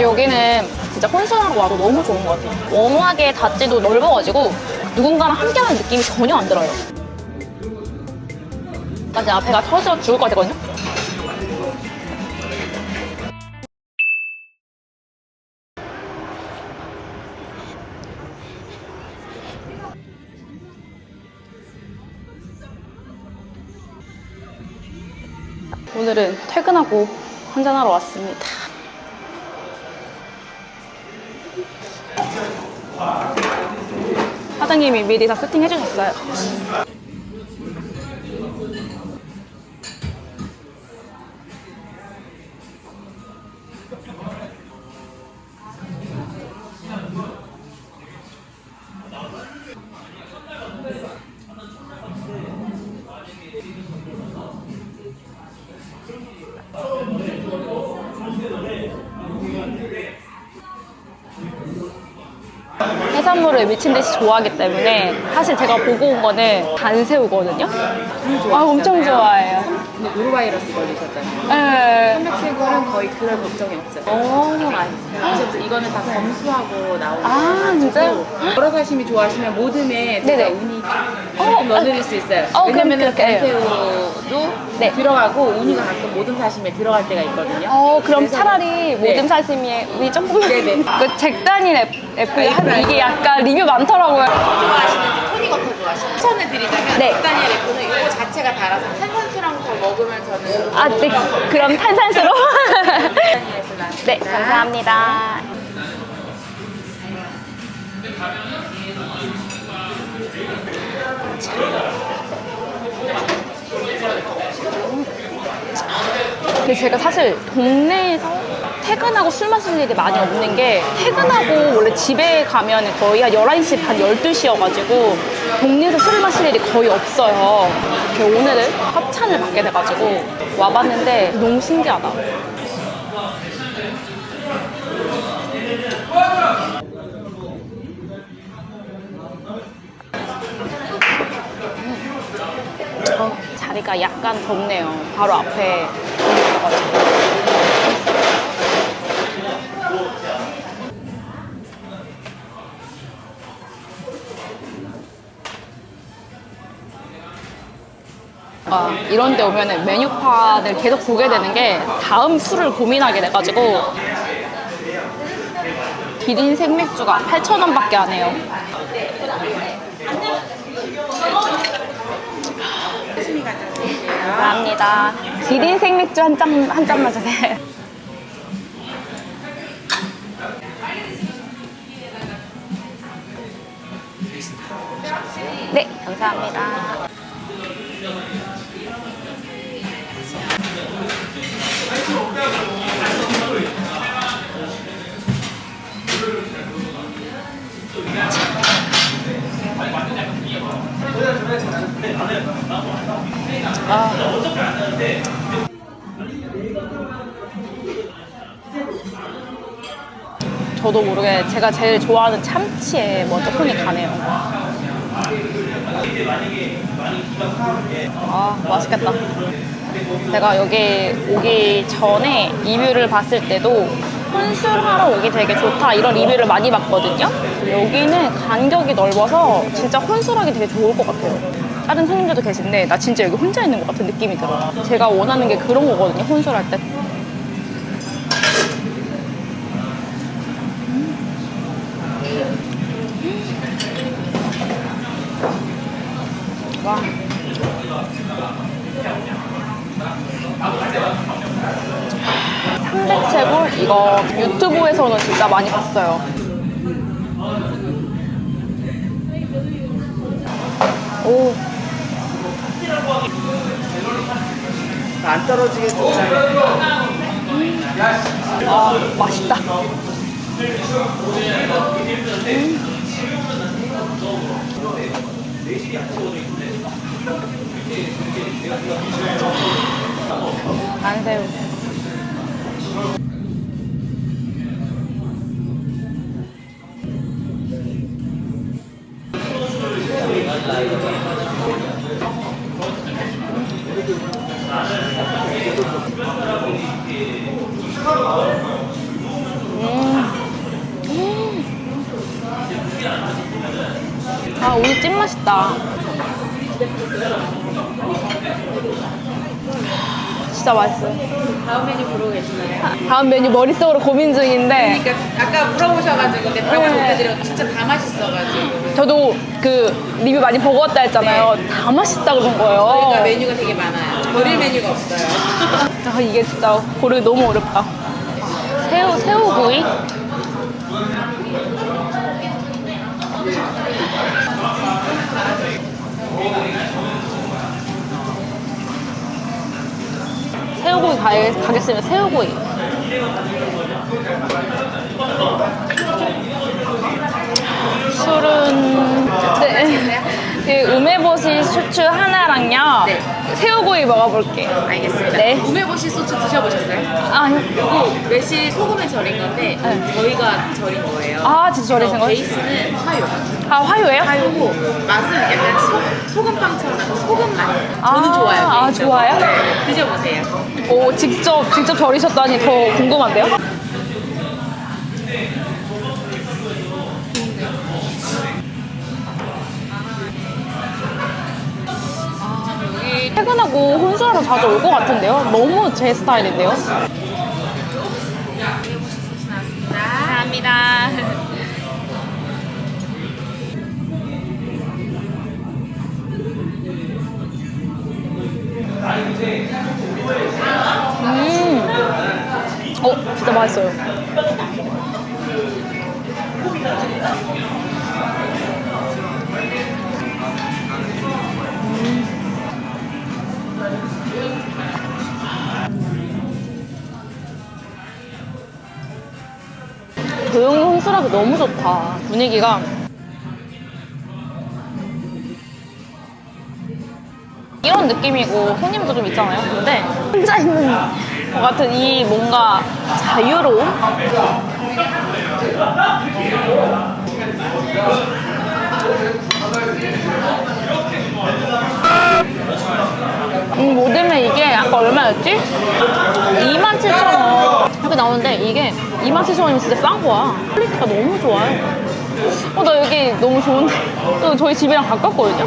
여기는 진짜 혼술하고 와도 너무 좋은 것 같아요. 워무하게 닫지도 넓어가지고 누군가랑 함께하는 느낌이 전혀 안 들어요. 나 지금 앞에가 터져 죽을 것 같거든요? 오늘은 퇴근하고 한잔하러 왔습니다. 사장님이 미리 다 세팅해 주셨어요. 해산물을 미친 듯이 좋아하기 때문에 사실 제가 보고 온 거는 단새우거든요. 아 엄청 좋아해요. 노로바이러스 걸리셨잖아요. 네. 한백새우는 거의 그럴 걱정이 없어요. 너무 맛있어요. 그래서 이거는 다 검수하고 나오는 아, 진짜요? 여러 사심이 좋아하시면 모듬에 제가 네네. 우니 어, 조금 넣어드릴 수 있어요. 어, 그럼 왜냐면 그렇게 해요. 단새우도 네. 들어가고 우니가 가끔 모듬 사심에 들어갈 때가 있거든요. 어 그럼 그래서- 차라리 네. 모듬 사시미에 우리 조금만 네네. 그 잭다니엘 애플 아, 이게 약간 리뷰 많더라고요. 좋아하시는지 토닉 워터 좋아하시는지 추천해 드리자면 네. 빅다니엘 애플은 이거 자체가 달아서 탄산수랑 더 먹으면 저는 아, 네. 그럼 탄산수로. 네, 감사합니다. 근데 제가 사실 동네에서 퇴근하고 술 마실 일이 많이 없는 게 퇴근하고 원래 집에 가면 거의 한 11시 반 12시여가지고 동네에서 술을 마실 일이 거의 없어요. 이렇게 오늘은 협찬을 받게 돼가지고 와봤는데 너무 신기하다. 자리가 약간 덥네요. 바로 앞에. 아, 이런 데 오면 메뉴판을 계속 보게 되는 게 다음 술을 고민하게 돼가지고 기린 생맥주가 8,000원밖에 안 해요. 조심히 가져오세요. 감사합니다. 기린 생맥주 한 잔, 한 잔만 주세요. 네, 감사합니다. 저도 모르게 제가 제일 좋아하는 참치에 먼저 손이 가네요. 아, 맛있겠다. 제가 여기 오기 전에 리뷰를 봤을 때도 혼술하러 오기 되게 좋다 이런 리뷰를 많이 봤거든요. 여기는 간격이 넓어서 진짜 혼술하기 되게 좋을 것 같아요. 다른 손님들도 계신데 나 진짜 여기 혼자 있는 것 같은 느낌이 들어요. 제가 원하는 게 그런 거거든요. 혼술할 때. 와. 삼대채굴 이거 유튜브에서는 진짜 많이 봤어요. 오, 안 떨어지게 좋아요. 아 맛있다. 안새우. 음. 음. 아, 우유 찐맛있다. 진짜 맛있어요. 다음 메뉴 보러 계시나요? 다음 메뉴 머릿속으로 고민 중인데 그러니까 아까 물어보셔가지고 내 답을 네. 못해드려 진짜 다 맛있어가지고 저도 그 리뷰 많이 보고 왔다 했잖아요. 다 맛있다 그런 거예요. 저희가 메뉴가 되게 많아요. 버릴 메뉴가 없어요. 아, 이게 진짜 고르기 너무 어렵다. 새우, 새우구이? 새우구이 가, 가겠습니다. 새우구이. 술은 네. 그 우메보시 슈츠 하나랑요. 네. 새우구이 먹어볼게요. 알겠습니다. 네. 우메보시 소스 드셔보셨어요? 아니요. 이거 매실 소금에 절인 건데 네. 저희가 절인 거예요. 아, 진짜 절이신 그래서 거예요? 베이스는 화요. 아, 화요예요? 화요고 맛은 약간 소, 소금빵처럼 약간 소금 맛. 아, 저는 좋아요. 아, 개인적으로. 좋아요? 네, 드셔보세요. 오, 직접, 직접 절이셨다니 더 궁금한데요? 퇴근하고 혼술하러 자주 올 것 같은데요? 너무 제 스타일인데요? 홍수라기 너무 좋다. 분위기가. 이런 느낌이고 손님도 좀 있잖아요. 근데 혼자 있는 것 같은 이 뭔가 자유로움? 음, 모델은 이게 아까 얼마였지? 27,000원. 이렇게 나오는데 이게 27,000원이면 진짜 싼 거야. 퀄리티가 너무 좋아요. 어, 나 여기 너무 좋은데? 또 저희 집이랑 가깝거든요?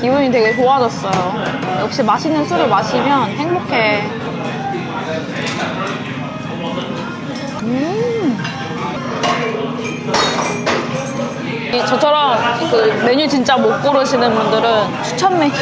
기분이 되게 좋아졌어요. 역시 맛있는 술을 마시면 행복해. 음. 이 저처럼 그 메뉴 진짜 못 고르시는 분들은 추천 메뉴.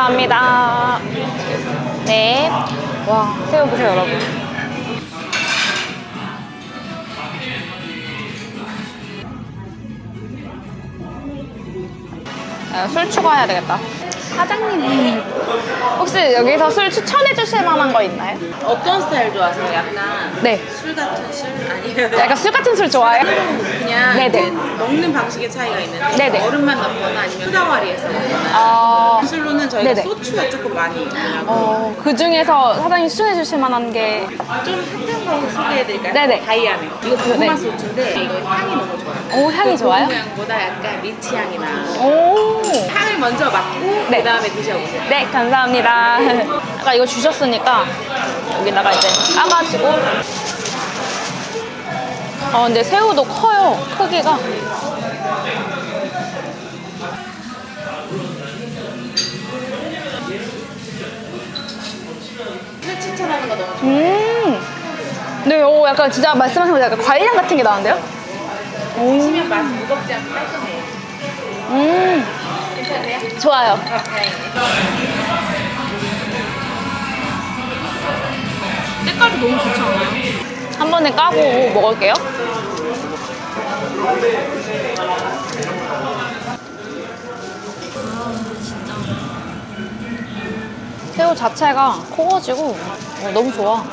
감사합니다. 네. 와, 새우 보세요, 여러분. 아, 술 추가해야 되겠다. 사장님, 혹시 여기서 술 추천해 주실 만한 거 있나요? 어떤 스타일 좋아하세요? 약간 네. 술 같은 술 아니면 약간 술 같은 술 좋아해요? 그냥 네네. 이제 먹는 방식의 차이가 있는데 네네. 얼음만 넣거나 아니면 소다와리에서 먹거나 어, 술로는 저희가 네네. 소주가 조금 많이 있더라고 어, 그 중에서 사장님 추천해 주실 만한 게 좀 핫한 거 소개해드릴까요? 네네. 다이아메 이거 고구마 네. 소주인데 이거 향이 너무 좋아요 오, 향이 그 좋아요? 고구마 향보다 약간 리치 향이 나 오. 향을 먼저 맡고 네. 그 다음에 드셔보세요 네, 감사합니다. 아까 이거 주셨으니까 여기다가 이제 까가지고. 어, 근데 새우도 커요. 크기가. 술 추천하는 거 너무 음. 네, 오, 약간 진짜 말씀하신 거 약간 과일향 같은 게 나는데요? 드시면 맛이 무겁지 않고 깔끔해요 음, 좋아요. 색깔도 너무 좋지 않아요? 한 번에 까고 먹을게요. 새우 자체가 커가지고 어, 너무 좋아.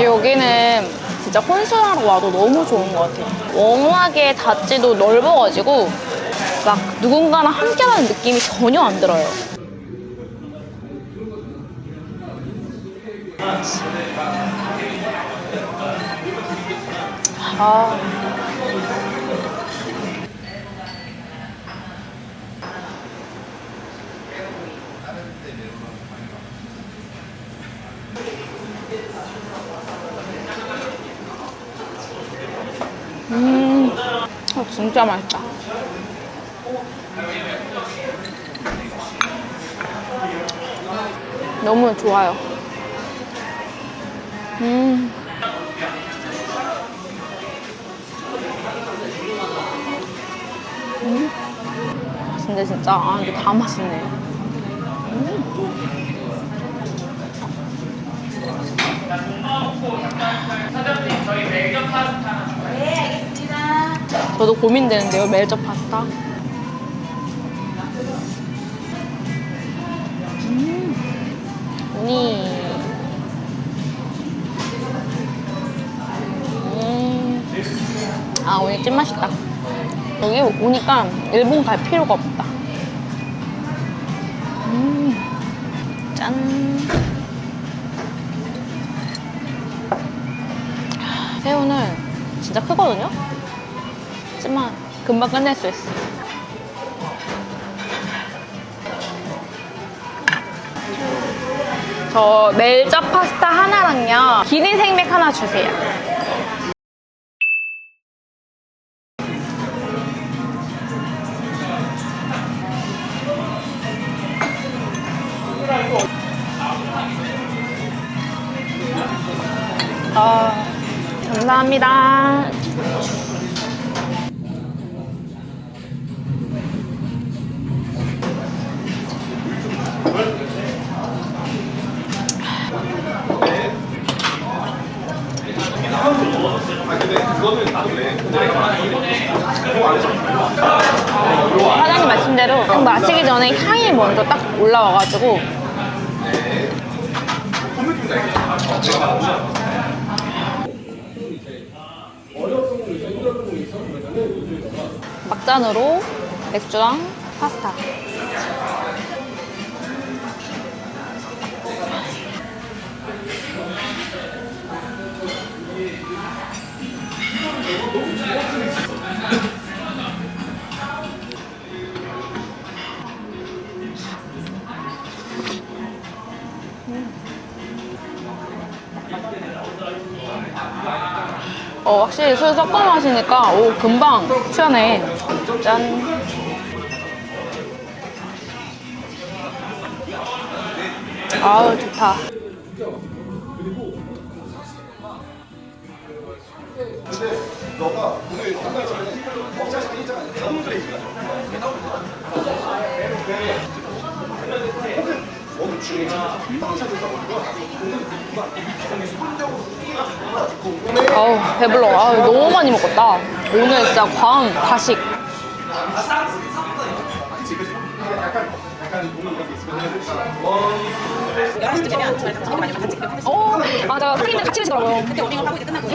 여기는 진짜 혼술하러 와도 너무 좋은 것 같아요. 워낙에 닷지도 넓어가지고 막 누군가랑 함께하는 느낌이 전혀 안 들어요. 아. 음, 어, 진짜 맛있다. 너무 좋아요. 음. 음. 근데 진짜 아 이게 다 맛있네. 저 도 고민되는데요, 멜젓 파스타. 음, 우니. 음, 아, 우니 찐 맛있다. 여기 오니까 일본 갈 필요가 없다. 음, 짠. 새우는 진짜 크거든요? 하지만 금방 끝낼 수 있어. 저 멜젓 파스타 하나랑요. 기린 생맥 하나 주세요. 아, 감사합니다. 막잔으로 맥주랑 파스타 어, 확실히 술 섞어 마시니까 오 금방 취하네 짠. 아우 좋다 아우 배불러. 아우 너무 많이 먹었다. 오늘 진짜 광 가식. 어 맞아. 사장님들 같이 드시더라고요. 그때 오징어 하고 이제 끝나고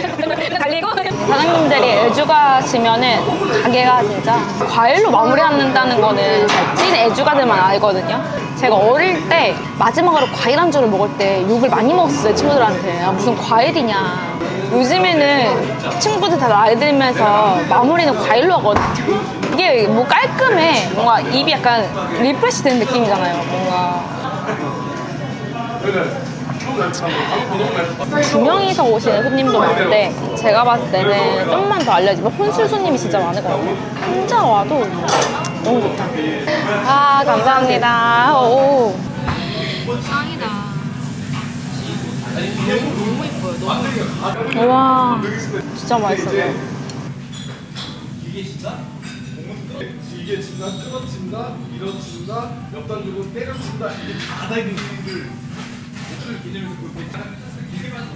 달리고? 사장님들이 애주가 지면은 가게가 진짜 과일로 마무리한다는 거는 찐 애주가들만 알거든요 제가 어릴 때 마지막으로 과일 안주를 먹을 때 욕을 많이 먹었어요 친구들한테. 아, 무슨 과일이냐. 요즘에는 친구들 다 나이 들면서 마무리는 과일로 하거든요. 이게 뭐 깔끔해. 뭔가 입이 약간 리프레시 되는 느낌이잖아요 뭔가. 두 명이서 오시는 손님도 많은데 제가 봤을 때는 좀만 더 알려지면 혼술 손님이 진짜 많거든요. 혼자 와도 너무 좋다. 아 감사합니다. 오. 짱이다. 너무 이뻐요. 너무. 와 진짜 맛있어요. 이게 친다, 끊어친다, 밀어친다, 옆단 주고 때려친다 이게 다 달린 기능들 목줄 개념에서 그렇게 이게만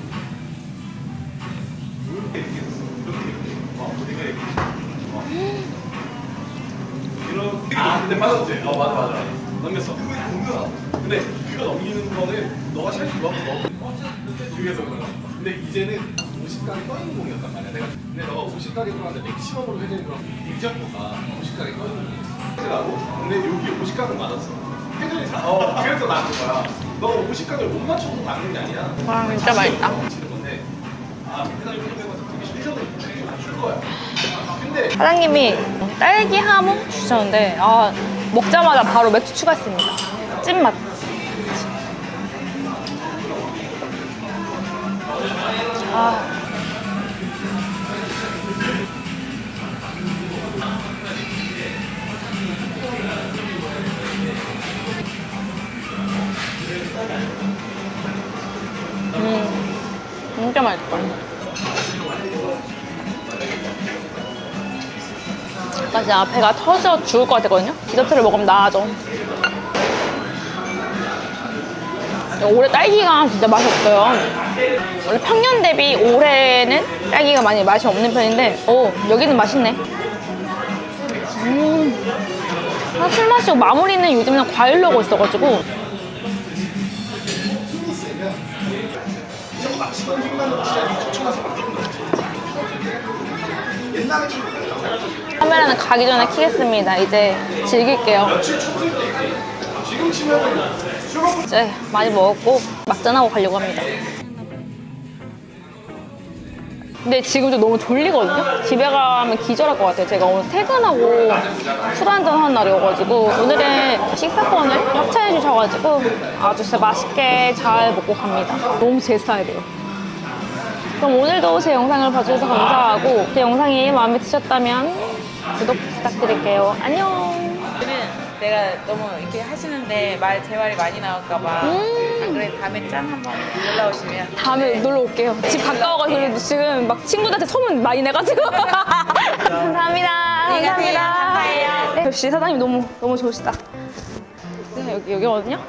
이렇게 이렇게 이렇게 어 우리가 이렇게 어. 이렇게 아 근데 빠졌지? 어 맞아 맞아 넘겼어 근데 이거 넘기는 거는 너가 샤이 좋아하면 너 그래서 그런. 근데 이제는 50가게 떠있는 공이었단 말이야. 내가 근데 너가 50가게 들어갔는데 맥시멈으로 회전이 들어가면 이적도가 50가게 떠있는 공이야. 라고 근데 여기 50가게 맞았어. 회전이 잘. 어, 그래서 나는 거야. 너가 50가게를 못 맞춰서 맞는 게 아니야. 와, 진짜 맛있다. 치는 건데 아, 회전이 힘들어서 되게 회전을 줄 거야. 사장님이 딸기 하모 주셨는데 아 먹자마자 바로 맥주 추가했습니다. 찐맛. 아. 음, 진짜 맛있다. 아까 진짜 배가 터져 죽을 것 같았거든요? 디저트를 먹으면 나아져. 올해 딸기가 진짜 맛이 없어요. 원래 평년 대비 올해는 딸기가 많이 맛이 없는 편인데, 오, 여기는 맛있네. 음. 아, 술 마시고 마무리는 요즘에는 과일로 하고 있어가지고. 옛날에 좀 카메라는 가기 전에 키겠습니다. 이제 즐길게요. 지금 이제 많이 먹었고 막잔하고 가려고 합니다. 근데 지금도 너무 졸리거든요? 집에 가면 기절할 것 같아요. 제가 오늘 퇴근하고 술 한잔 하는 날이어가지고 오늘은 식사권을 협찬해 주셔가지고 아주 진짜 맛있게 잘 먹고 갑니다. 너무 제 스타일이에요. 그럼 오늘도 제 영상을 봐주셔서 감사하고 제 영상이 마음에 드셨다면 구독 부탁드릴게요. 안녕! 내가 너무 이렇게 하시는데 말제 말이 많이 나올까봐 음. 안 그래 다음에 짠 한번 놀러 오시면 다음에 놀러 올게요. 집 가까워가지고 지금 막 친구들한테 소문 많이 내가지고. 감사합니다. 안녕히 가세요. 감사합니다. 감사해요. 네, 역시 사장님 너무 너무 좋으시다. 네, 여기 여기거든요.